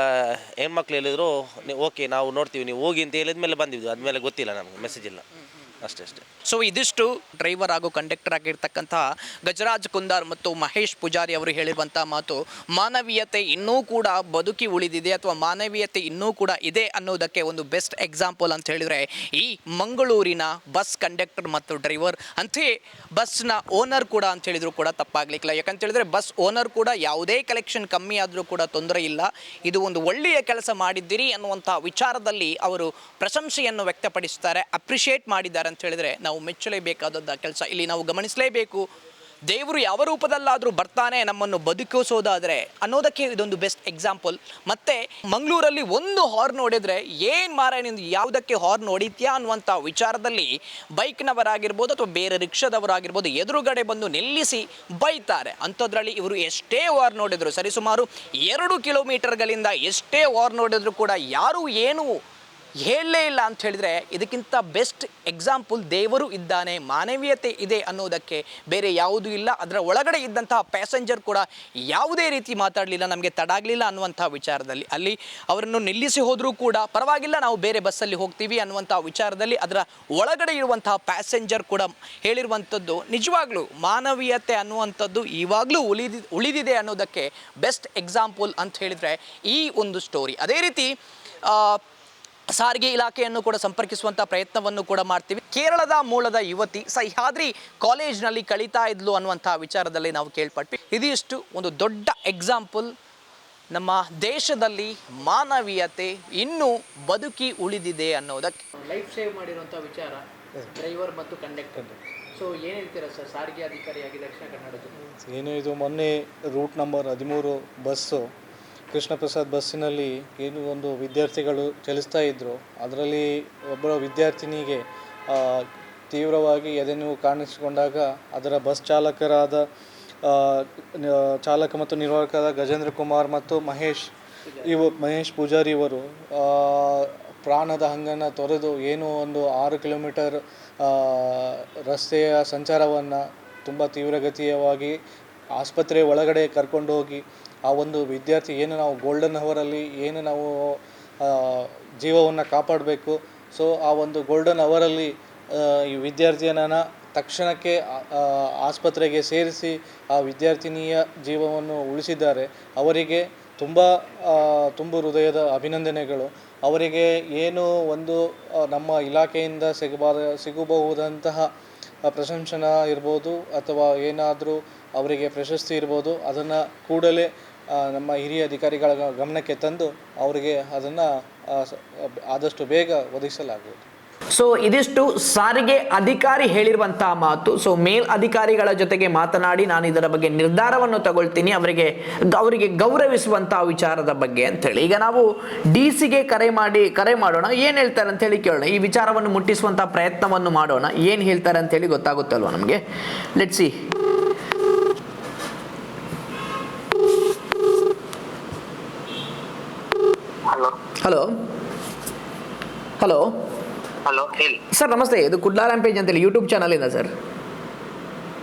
ಹೆಣ್ಮಕ್ಳು ಹೇಳಿದ್ರು ಓಕೆ ನಾವು ನೋಡ್ತೀವಿ ನೀವು ಹೋಗಿ ಅಂತ ಹೇಳಿದ್ಮೇಲೆ ಬಂದಿದ್ದು. ಅದ್ಮೇಲೆ ಗೊತ್ತಿಲ್ಲ ನಮಗೆ ಮೆಸೇಜ್ ಇಲ್ಲ. ಅಷ್ಟೇ ಅಷ್ಟೇ. ಸೊ ಇದಿಷ್ಟು ಡ್ರೈವರ್ ಹಾಗೂ ಕಂಡಕ್ಟರ್ ಆಗಿರ್ತಕ್ಕಂತಹ ಗಜರಾಜ್ ಕುಂದಾರ್ ಮತ್ತು ಮಹೇಶ್ ಪೂಜಾರಿ ಅವರು ಹೇಳಿರುವಂತಹ ಮಾತು, ಮಾನವೀಯತೆ ಇನ್ನೂ ಕೂಡ ಬದುಕಿ ಉಳಿದಿದೆ ಅಥವಾ ಮಾನವೀಯತೆ ಇನ್ನೂ ಕೂಡ ಇದೆ ಅನ್ನೋದಕ್ಕೆ ಒಂದು ಬೆಸ್ಟ್ ಎಕ್ಸಾಂಪಲ್ ಅಂತ ಹೇಳಿದ್ರೆ, ಈ ಮಂಗಳೂರಿನ ಬಸ್ ಕಂಡಕ್ಟರ್ ಮತ್ತು ಡ್ರೈವರ್ ಅಂತೆಯೇ ಬಸ್ನ ಓನರ್ ಕೂಡ ಅಂತ ಹೇಳಿದ್ರು ಕೂಡ ತಪ್ಪಾಗ್ಲಿಕ್ಕಿಲ್ಲ. ಯಾಕಂತ ಹೇಳಿದ್ರೆ ಬಸ್ ಓನರ್ ಕೂಡ ಯಾವುದೇ ಕಲೆಕ್ಷನ್ ಕಮ್ಮಿ ಆದರೂ ಕೂಡ ತೊಂದರೆ ಇಲ್ಲ. ಇದು ಒಂದು ಒಳ್ಳೆಯ ಕೆಲಸ ಮಾಡಿದ್ದೀರಿ ಅನ್ನುವಂಥ ವಿಚಾರದಲ್ಲಿ ಅವರು ಪ್ರಶಂಸೆಯನ್ನು ವ್ಯಕ್ತಪಡಿಸ್ತಾರೆ ಅಪ್ರಿಷಿಯೇಟ್ ಮಾಡಿದ್ದಾರೆ ಅಂತ ಹೇಳಿದ್ರೆ ನಾವು ಮೆಚ್ಚಲೇಬೇಕಾದಂಥ ಕೆಲಸ. ಇಲ್ಲಿ ನಾವು ಗಮನಿಸಲೇಬೇಕು. ದೇವರು ಯಾವ ರೂಪದಲ್ಲಾದರೂ ಬರ್ತಾನೆ ನಮ್ಮನ್ನು ಬದುಕಿಸೋದಾದರೆ ಅನ್ನೋದಕ್ಕೆ ಇದೊಂದು ಬೆಸ್ಟ್ ಎಕ್ಸಾಂಪಲ್ ಮತ್ತು ಮಂಗಳೂರಲ್ಲಿ ಒಂದು ಹಾರ್ನ್ ಹೊಡೆದ್ರೆ ಏನು ಮಾರ ನಿಂದು ಯಾವುದಕ್ಕೆ ಹಾರ್ನ್ ಹೊಡಿತ್ಯಾ ಅನ್ನುವಂಥ ವಿಚಾರದಲ್ಲಿ ಬೈಕ್ನವರಾಗಿರ್ಬೋದು ಅಥವಾ ಬೇರೆ ರಿಕ್ಷಾದವರಾಗಿರ್ಬೋದು ಎದುರುಗಡೆ ಬಂದು ನಿಲ್ಲಿಸಿ ಬೈತಾರೆ. ಅಂಥದ್ರಲ್ಲಿ ಇವರು ಎಷ್ಟೇ ವಾರ್ ನೋಡಿದ್ರು, ಸರಿಸುಮಾರು ಎರಡು ಕಿಲೋಮೀಟರ್ಗಳಿಂದ ಎಷ್ಟೇ ವಾರ್ ನೋಡಿದ್ರು ಕೂಡ ಯಾರೂ ಏನು ಹೇಳಲೇ ಇಲ್ಲ ಅಂತ ಹೇಳಿದರೆ ಇದಕ್ಕಿಂತ ಬೆಸ್ಟ್ ಎಕ್ಸಾಂಪಲ್ ದೇವರು ಇದ್ದಾನೆ, ಮಾನವೀಯತೆ ಇದೆ ಅನ್ನೋದಕ್ಕೆ ಬೇರೆ ಯಾವುದೂ ಇಲ್ಲ. ಅದರ ಒಳಗಡೆ ಇದ್ದಂತಹ ಪ್ಯಾಸೆಂಜರ್ ಕೂಡ ಯಾವುದೇ ರೀತಿ ಮಾತಾಡಲಿಲ್ಲ, ನಮಗೆ ತಡಾಗಲಿಲ್ಲ ಅನ್ನುವಂಥ ವಿಚಾರದಲ್ಲಿ. ಅಲ್ಲಿ ಅವರನ್ನು ನಿಲ್ಲಿಸಿ ಹೋದರೂ ಕೂಡ ಪರವಾಗಿಲ್ಲ, ನಾವು ಬೇರೆ ಬಸ್ಸಲ್ಲಿ ಹೋಗ್ತೀವಿ ಅನ್ನುವಂಥ ವಿಚಾರದಲ್ಲಿ ಅದರ ಒಳಗಡೆ ಇರುವಂತಹ ಪ್ಯಾಸೆಂಜರ್ ಕೂಡ ಹೇಳಿರುವಂಥದ್ದು ನಿಜವಾಗ್ಲೂ ಮಾನವೀಯತೆ ಅನ್ನುವಂಥದ್ದು ಇವಾಗಲೂ ಉಳಿದಿ, ಉಳಿದಿದೆ ಅನ್ನೋದಕ್ಕೆ ಬೆಸ್ಟ್ ಎಕ್ಸಾಂಪಲ್ ಅಂತ ಹೇಳಿದರೆ ಈ ಒಂದು ಸ್ಟೋರಿ ಅದೇ ರೀತಿ ಸಾರಿಗೆ ಇಲಾಖೆಯನ್ನು ಕೂಡ ಸಂಪರ್ಕಿಸುವಂಥ ಪ್ರಯತ್ನವನ್ನು ಕೂಡ ಮಾಡ್ತೀವಿ. ಕೇರಳದ ಮೂಲದ ಯುವತಿ ಸಹ್ಯಾದ್ರಿ ಕಾಲೇಜ್ನಲ್ಲಿ ಕಳೀತಾ ಇದ್ಲು ಅನ್ನುವಂಥ ವಿಚಾರದಲ್ಲಿ ನಾವು ಕೇಳ್ಪಟ್ವಿ. ಇದಿಷ್ಟು ಒಂದು ದೊಡ್ಡ ಎಕ್ಸಾಂಪಲ್ ನಮ್ಮ ದೇಶದಲ್ಲಿ ಮಾನವೀಯತೆ ಇನ್ನೂ ಬದುಕಿ ಉಳಿದಿದೆ ಅನ್ನೋದಕ್ಕೆ. ಲೈಫ್ ಸೇವ್ ಮಾಡಿರುವಂಥ ವಿಚಾರ ಡ್ರೈವರ್ ಮತ್ತು ಕಂಡಕ್ಟರ್ ಸೊ ಏನು ಹೇಳ್ತೀರಾ ಸರ್? ಸಾರಿಗೆ ಅಧಿಕಾರಿಯಾಗಿ ದಕ್ಷಿಣ ಕನ್ನಡದ ಏನು ಇದು ಮೊನ್ನೆ ರೂಟ್ ನಂಬರ್ ಹದಿಮೂರು ಬಸ್ಸು ಕೃಷ್ಣ ಪ್ರಸಾದ್ ಬಸ್ಸಿನಲ್ಲಿ ಏನು ಒಂದು ವಿದ್ಯಾರ್ಥಿಗಳು ಚಲಿಸ್ತಾ ಇದ್ದರು ಅದರಲ್ಲಿ ಒಬ್ಬ ವಿದ್ಯಾರ್ಥಿನಿಗೆ ತೀವ್ರವಾಗಿ ಎದೆನೋವು ಕಾಣಿಸಿಕೊಂಡಾಗ ಅದರ ಬಸ್ ಚಾಲಕರಾದ ಚಾಲಕ ಮತ್ತು ನಿರ್ವಾಹಕರಾದ ಗಜೇಂದ್ರ ಕುಮಾರ್ ಮತ್ತು ಮಹೇಶ್ ಇವ, ಮಹೇಶ್ ಪೂಜಾರಿ ಇವರು ಪ್ರಾಣದ ಹಂಗನ್ನು ತೊರೆದು ಏನು ಒಂದು ಆರು ಕಿಲೋಮೀಟರ್ ರಸ್ತೆಯ ಸಂಚಾರವನ್ನು ತುಂಬ ತೀವ್ರಗತಿಯವಾಗಿ ಆಸ್ಪತ್ರೆ ಒಳಗಡೆ ಕರ್ಕೊಂಡು ಹೋಗಿ ಆ ಒಂದು ವಿದ್ಯಾರ್ಥಿ ಏನು ನಾವು ಗೋಲ್ಡನ್ ಅವರಲ್ಲಿ ಏನು ನಾವು ಜೀವವನ್ನು ಕಾಪಾಡಬೇಕು. ಸೊ ಆ ಒಂದು ಗೋಲ್ಡನ್ ಅವರಲ್ಲಿ ಈ ವಿದ್ಯಾರ್ಥಿಯನ್ನ ತಕ್ಷಣಕ್ಕೆ ಆಸ್ಪತ್ರೆಗೆ ಸೇರಿಸಿ ಆ ವಿದ್ಯಾರ್ಥಿನಿಯ ಜೀವವನ್ನು ಉಳಿಸಿದ್ದಾರೆ. ಅವರಿಗೆ ತುಂಬ ತುಂಬ ಹೃದಯದ ಅಭಿನಂದನೆಗಳು. ಅವರಿಗೆ ಏನು ಒಂದು ನಮ್ಮ ಇಲಾಖೆಯಿಂದ ಸಿಗಬಾರ, ಸಿಗಬಹುದಂತಹ ಪ್ರಶಂಸನ ಇರ್ಬೋದು ಅಥವಾ ಏನಾದರೂ ಅವರಿಗೆ ಪ್ರಶಸ್ತಿ ಇರ್ಬೋದು, ಅದನ್ನು ಕೂಡಲೇ ನಮ್ಮ ಹಿರಿಯ ಅಧಿಕಾರಿಗಳ ಗಮನಕ್ಕೆ ತಂದು ಅವರಿಗೆ ಅದನ್ನು ಆದಷ್ಟು ಬೇಗ ಒದಗಿಸಲಾಗುವುದು. ಸೊ ಇದಿಷ್ಟು ಸಾರಿಗೆ ಅಧಿಕಾರಿ ಹೇಳಿರುವಂತಹ ಮಾತು. ಸೊ ಮೇಲ್ ಅಧಿಕಾರಿಗಳ ಜೊತೆಗೆ ಮಾತನಾಡಿ ನಾನು ಇದರ ಬಗ್ಗೆ ನಿರ್ಧಾರವನ್ನು ತಗೊಳ್ತೀನಿ. ಅವರಿಗೆ ಅವರಿಗೆ ಗೌರವಿಸುವಂತಹ ವಿಚಾರದ ಬಗ್ಗೆ ಅಂತ ಹೇಳಿ ಈಗ ನಾವು ಡಿ ಸಿಗೆ ಕರೆ ಮಾಡಿ, ಕರೆ ಮಾಡೋಣ. ಏನು ಹೇಳ್ತಾರೆ ಅಂತ ಹೇಳಿ ಕೇಳೋಣ. ಈ ವಿಚಾರವನ್ನು ಮುಟ್ಟಿಸುವಂತಹ ಪ್ರಯತ್ನವನ್ನು ಮಾಡೋಣ. ಏನು ಹೇಳ್ತಾರೆ ಅಂತ ಹೇಳಿ ಗೊತ್ತಾಗುತ್ತಲ್ವ ನಮಗೆ? Let see hello. Hello. Hello ಹೇಳಿ. ಸರ್ ನಮಸ್ತೆ. ಇದು ಕುಡ್ಲಾ ರ್ಯಾಂಪೇಜ್ ಅಂತೇಳಿ ಯೂಟ್ಯೂಬ್ ಚಾನಲಿಂದ ಸರ್.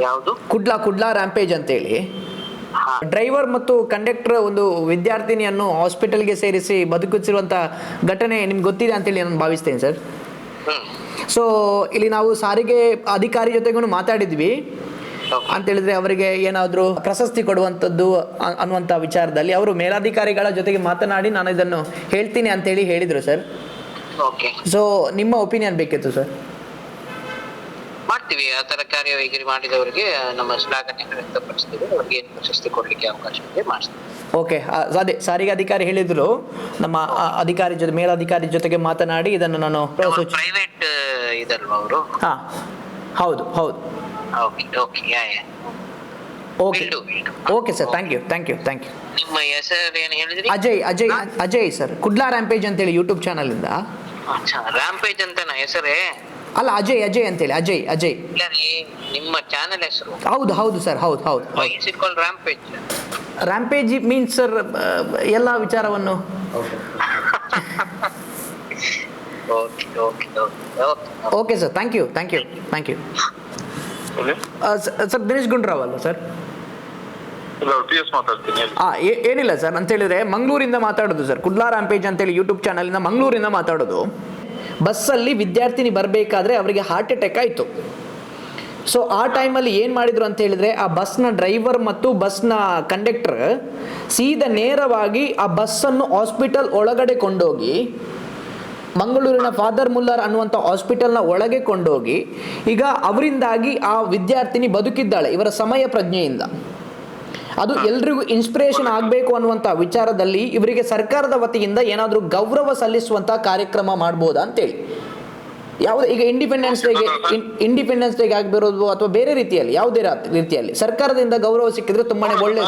ಯಾವುದು? ಕುಡ್ಲಾ ಕುಡ್ಲಾ ರ್ಯಾಂಪೇಜ್ ಅಂತೇಳಿ. ಹೇಳಿ ಡ್ರೈವರ್ ಮತ್ತು ಕಂಡಕ್ಟರ್ ಒಂದು ವಿದ್ಯಾರ್ಥಿನಿಯನ್ನು ಹಾಸ್ಪಿಟಲ್ಗೆ ಸೇರಿಸಿ ಬದುಕಿಸಿರುವಂಥ ಘಟನೆ ನಿಮ್ಗೆ ಗೊತ್ತಿದೆ ಅಂತೇಳಿ ನಾನು ಭಾವಿಸ್ತೇನೆ ಸರ್. ಸೊ ಇಲ್ಲಿ ನಾವು ಸಾರಿಗೆ ಅಧಿಕಾರಿ ಜೊತೆಗೂ ಮಾತಾಡಿದ್ವಿ. ಅಂತ ಹೇಳಿದ್ರೆ ಅವರಿಗೆ ಏನಾದರೂ ಪ್ರಶಸ್ತಿ ಕೊಡುವಂತದ್ದು ಅನ್ನುವಂತ ಅನ್ನುವಂಥ ವಿಚಾರದಲ್ಲಿ ಅವರು ಮೇಲಾಧಿಕಾರಿಗಳ ಜೊತೆಗೆ ಮಾತನಾಡಿ ನಾನು ಇದನ್ನು ಹೇಳ್ತೀನಿ ಅಂತೇಳಿ ಹೇಳಿದ್ರು ಸರ್. ಓಕೆ. ಸೊ ನಿಮ್ಮ ಒಪಿನಿಯನ್ ಬೇಕಿತ್ತು ಸರ್? ಮಾಡ್ತೀವಿ. ಆ ತರ ಕಾರ್ಯವೈಖರಿ ಮಾಡಿದವರಿಗೆ ನಮ್ಮ ಶ್ಲಾಘನೆ ವ್ಯಕ್ತಪಡಿಸ್ತೀವಿ. ಅವ್ರಿಗೆ ಏನು ಪ್ರಶಸ್ತಿ ಕೊಡ್ಲಿಕ್ಕೆ ಅವಕಾಶ ಇದೆ ಮಾಡಿಸ್ತೀವಿ ಓಕೆ. ಅದೇ ಸಾರಿಗೆ ಅಧಿಕಾರಿ ಹೇಳಿದ್ರು. ನಮ್ಮ ಅಧಿಕಾರಿ ಜೊತೆ ಮೇಲಾಧಿಕಾರಿ ಜೊತೆಗೆ ಮಾತನಾಡಿ ಇದನ್ನು ನಾನು ಪ್ರೈವೇಟ್ ಇದಲ್ವಾ ಅವರು? ಹಾ ಹೌದು ಹೌದು. Okay okay yeah yeah. Okay. Okay sir thank you thank you thank you ನಿಮ್ಮ ಹೆಸರು ಏನು ಹೇಳಿದ್ರಿ? ಅಜಯ್ ಅಜಯ್ ಅಜಯ್ ಸರ್ ಕುಡ್ಲಾ ರ್ಯಾಂಪೇಜ್ ಅಂತೇಳಿ ಯೂಟ್ಯೂಬ್ ಚಾನಲಿಂದ ಅಚ್ಚಾ ರಾಂಪೇಜ್ ಅಂತನಾ ಹೆಸರೇ? ಅಲ್ಲ ಅಜಯ್ ಅಜಯ್ ಅಂತೇಳಿ ಅಜಯ್ ಅಜಯ್. ಇಲ್ಲ ರೀ ನಿಮ್ಮ ಚಾನೆಲ್ ಹೆಸರು. ಹೌದು ಹೌದು ಸರ್ ಹೌದು ಹೌದು is it call rampage rampage means sir ಎಲ್ಲ ವಿಚಾರವನ್ನು. Okay okay okay okay okay sir thank you thank you thank you sir Dinesh Gundurao ಅಲ್ಲ ಸರ್ ಏನಿಲ್ಲ ಸರ್ ಅಂತ ಹೇಳಿದ್ರೆ ಮಂಗಳೂರಿಂದ ಮಾತಾಡೋದು ಸರ್. ಕುಡ್ಲಾ ರಾಂಪೇಜ್ ಅಂತೇಳಿ ಯೂಟ್ಯೂಬ್ ಇಂದ ಮಂಗಳೂರಿಂದ ಮಾತಾಡೋದು. ಬಸ್ಸಲ್ಲಿ ವಿದ್ಯಾರ್ಥಿನಿ ಬರಬೇಕಾದ್ರೆ ಅವರಿಗೆ ಹಾರ್ಟ್ ಅಟ್ಯಾಕ್ ಆಯಿತು. ಸೊ ಆ ಟೈಮಲ್ಲಿ ಏನು ಮಾಡಿದ್ರು ಅಂತ ಹೇಳಿದ್ರೆ ಆ ಬಸ್ನ ಡ್ರೈವರ್ ಮತ್ತು ಬಸ್ನ ಕಂಡಕ್ಟರ್ ಸೀದಾ ನೇರವಾಗಿ ಆ ಬಸ್ಸನ್ನು ಹಾಸ್ಪಿಟಲ್ ಒಳಗಡೆ ಕೊಂಡೋಗಿ ಮಂಗಳೂರಿನ ಫಾದರ್ ಮುಲ್ಲರ್ ಅನ್ನುವಂಥ ಹಾಸ್ಪಿಟಲ್ನ ಒಳಗೆ ಕೊಂಡೋಗಿ ಈಗ ಅವರಿಂದಾಗಿ ಆ ವಿದ್ಯಾರ್ಥಿನಿ ಬದುಕಿದ್ದಾಳೆ ಇವರ ಸಮಯ ಪ್ರಜ್ಞೆಯಿಂದ. ಅದು ಎಲ್ರಿಗೂ ಇನ್ಸ್ಪಿರೇಷನ್ ಆಗಬೇಕು ಅನ್ನುವಂಥ ವಿಚಾರದಲ್ಲಿ ಇವರಿಗೆ ಸರ್ಕಾರದ ವತಿಯಿಂದ ಏನಾದರೂ ಗೌರವ ಸಲ್ಲಿಸುವಂಥ ಕಾರ್ಯಕ್ರಮ ಮಾಡ್ಬೋದಾ ಅಂತೇಳಿ. ಯಾವುದೇ ಈಗ ಇಂಡಿಪೆಂಡೆನ್ಸ್ ಡೇಗೆ ಇಂಡಿಪೆಂಡೆನ್ಸ್ ಡೇಗೆ ಆಗಿರೋದು ಅಥವಾ ಬೇರೆ ರೀತಿಯಲ್ಲಿ ಯಾವುದೇ ರೀತಿಯಲ್ಲಿ ಸರ್ಕಾರದಿಂದ ಗೌರವ ಸಿಕ್ಕಿದ್ರೆ ತುಂಬಾನೇ ಒಳ್ಳೆ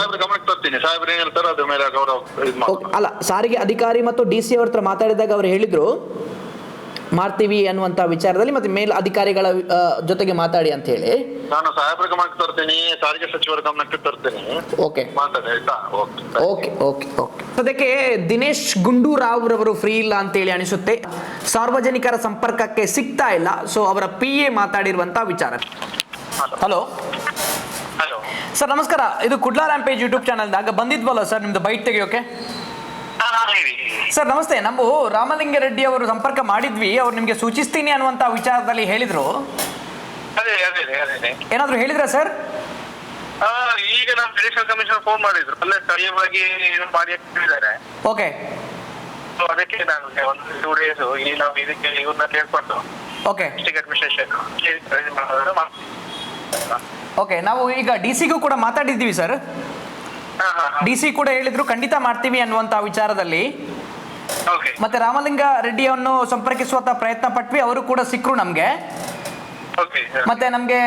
ಅಲ್ಲ ಸಾರಿಗೆ ಅಧಿಕಾರಿ ಮತ್ತು ಡಿ ಸಿ ಅವ್ರ ಹತ್ರ ಮಾತಾಡಿದಾಗ ಅವರು ಹೇಳಿದ್ರು ಮಾಡ್ತೀವಿ ಅನ್ನುವಂಥ ವಿಚಾರದಲ್ಲಿ ಮತ್ತೆ ಮೇಲ್ ಅಧಿಕಾರಿಗಳ ಜೊತೆಗೆ ಮಾತಾಡಿ ಅಂತ ಹೇಳಿ. ನಾನು ಸಹಾಯಕ ಗಮನಕ್ಕೆ ತರ್ತೀನಿ ಸಾರಿಗೆ ಸಚಿವರ ಗಮನಕ್ಕೆ ತರ್ತೇನೆ. ಓಕೆ. ಮಾತಾಡಿ ಆಯ್ತಾ? ಓಕೆ. ಓಕೆ ಓಕೆ ಸದ್ಯಕ್ಕೆ ದಿನೇಶ್ ಗುಂಡೂರಾವ್ ರವರು ಫ್ರೀ ಇಲ್ಲ ಅಂತೇಳಿ ಅನಿಸುತ್ತೆ. ಸಾರ್ವಜನಿಕರ ಸಂಪರ್ಕಕ್ಕೆ ಸಿಗ್ತಾ ಇಲ್ಲ ಸೊ ಅವರ ಪಿ ಎ ಮಾತಾಡಿರುವಂತ ವಿಚಾರ. ಹಲೋ. ಹಲೋ. ಸರ್ ನಮಸ್ಕಾರ. ಇದು ಕುಡ್ಲಾ ರ್ಯಾಂಪೇಜ್ ಯೂಟ್ಯೂಬ್ ಚಾನಲ್ದಾಗ ಬಂದಿದ್ವಲ್ಲ ಸರ್ ನಿಮ್ದು ಬೈಟ್ ತೆಗಿಯೋಕೆ? ಸರ್ ನಮಸ್ತೆ. ನಮ್ಮ ರಾಮಲಿಂಗ ರೆಡ್ಡಿ ಅವರು ಸಂಪರ್ಕ ಮಾಡಿದ್ವಿ. ಅವ್ರು ನಿಮಗೆ ಸೂಚಿಸ್ತೀನಿ ಅನ್ನುವಂತ ವಿಚಾರದಲ್ಲಿ ಹೇಳಿದ್ರು. ಏನಾದರೂ ಹೇಳಿದ್ರಾ ಸರ್? ಈಗ ನಮ್ಮ ಎಲೆಕ್ಷನ್ ಕಮಿಷನ್ ಫೋನ್ ಮಾಡಿದ್ರು. ಅಲ್ಲೇ ಸ್ಥಳೀಯವಾಗಿ ಮಾಡಿ ಹೇಳಿದ್ದಾರೆ. ಓಕೆ. ಅದಕ್ಕೆ ನಾನು ಒಂದು ಟೂ ಡೇಸ್ ಈ ನಾವು ಇದಕ್ಕೆ ಇವ್ರನ್ನ ಕೇಳ್ಕೊಂಡು ಓಕೆ. ಅಡ್ಮಿನಿಸ್ಟ್ರೇಷನ್ ಓಕೆ ನಾವು ಈಗ ಡಿ ಸಿಗೂ ಕೂಡ ಮಾತಾಡಿದ್ದೀವಿ ಸರ್. ಡಿ ಸಿ ಕೂಡ ಹೇಳಿದ್ರು ಖಂಡಿತ ಮಾಡ್ತೀವಿ ಅನ್ನುವಂಥ ವಿಚಾರದಲ್ಲಿ. ಮತ್ತೆ ರಾಮಲಿಂಗ ರೆಡ್ಡಿಯನ್ನು ಸಂಪರ್ಕಿಸುವಂತ ಪ್ರಯತ್ನ ಪಟ್ವಿ ಅವರು ಕೂಡ ಸಿಕ್ಕರು ನಮ್ಗೆ. ಮತ್ತೆ ನಮ್ಗೆ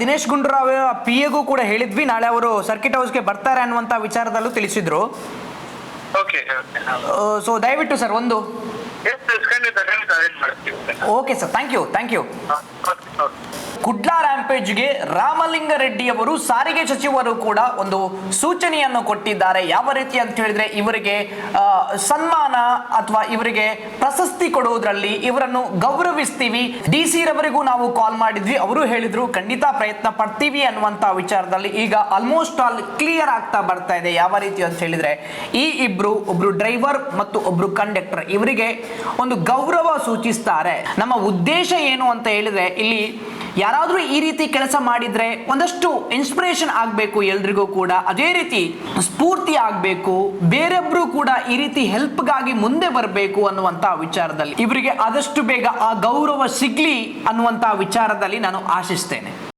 ದಿನೇಶ್ ಗುಂಡೂರಾವ್ ಪಿ ಎಗೂ ಕೂಡ ಹೇಳಿದ್ವಿ ನಾಳೆ ಅವರು ಸರ್ಕಿಟ್ ಹೌಸ್ಗೆ ಬರ್ತಾರೆ ಅನ್ನುವಂತ ವಿಚಾರದಲ್ಲೂ ತಿಳಿಸಿದ್ರು. ಸೊ ದಯವಿಟ್ಟು ಸರ್ ಒಂದು. Okay sir thank you thank you Kudla ರ್ಯಾಂಪೇಜ್ಗೆ ಅವರು ಸಾರಿಗೆ ಸಚಿವರು ಕೂಡ ಒಂದು ಸೂಚನೆಯನ್ನು ಕೊಟ್ಟಿದ್ದಾರೆ. ಯಾವ ರೀತಿ ಅಂತ ಹೇಳಿದ್ರೆ ಇವರಿಗೆ ಸನ್ಮಾನ ಅಥವಾ ಇವರಿಗೆ ಪ್ರಶಸ್ತಿ ಕೊಡುವುದರಲ್ಲಿ ಇವರನ್ನು ಗೌರವಿಸ್ತೀವಿ. ಡಿ ಸಿ ರವರಿಗೂ ನಾವು ಕಾಲ್ ಮಾಡಿದ್ವಿ. ಅವರು ಹೇಳಿದ್ರು, ಖಂಡಿತ ಪ್ರಯತ್ನ ಪಡ್ತೀವಿ ಅನ್ನುವಂತ ವಿಚಾರದಲ್ಲಿ ಈಗ ಆಲ್ಮೋಸ್ಟ್ ಆಲ್ ಕ್ಲಿಯರ್ ಆಗ್ತಾ ಬರ್ತಾ ಇದೆ. ಯಾವ ರೀತಿ ಅಂತ ಹೇಳಿದ್ರೆ, ಈ ಇಬ್ರು ಒಬ್ರು ಡ್ರೈವರ್ ಮತ್ತು ಒಬ್ರು ಕಂಡಕ್ಟರ್ ಇವರಿಗೆ ಒಂದು ಗೌರವ ಸೂಚಿಸ್ತಾರೆ. ನಮ್ಮ ಉದ್ದೇಶ ಏನು ಅಂತ ಹೇಳಿದ್ರೆ, ಇಲ್ಲಿ ಯಾರಾದರೂ ಈ ರೀತಿ ಕೆಲಸ ಮಾಡಿದರೆ ಒಂದಷ್ಟು ಇನ್ಸ್ಪಿರೇಷನ್ ಆಗಬೇಕು ಎಲ್ರಿಗೂ ಕೂಡ. ಅದೇ ರೀತಿ ಸ್ಫೂರ್ತಿ ಆಗಬೇಕು. ಬೇರೊಬ್ಬರು ಕೂಡ ಈ ರೀತಿ ಹೆಲ್ಪ್ಗಾಗಿ ಮುಂದೆ ಬರಬೇಕು ಅನ್ನುವಂಥ ವಿಚಾರದಲ್ಲಿ. ಇವರಿಗೆ ಆದಷ್ಟು ಬೇಗ ಆ ಗೌರವ ಸಿಗ್ಲಿ ಅನ್ನುವಂಥ ವಿಚಾರದಲ್ಲಿ ನಾನು ಆಶಿಸ್ತೇನೆ.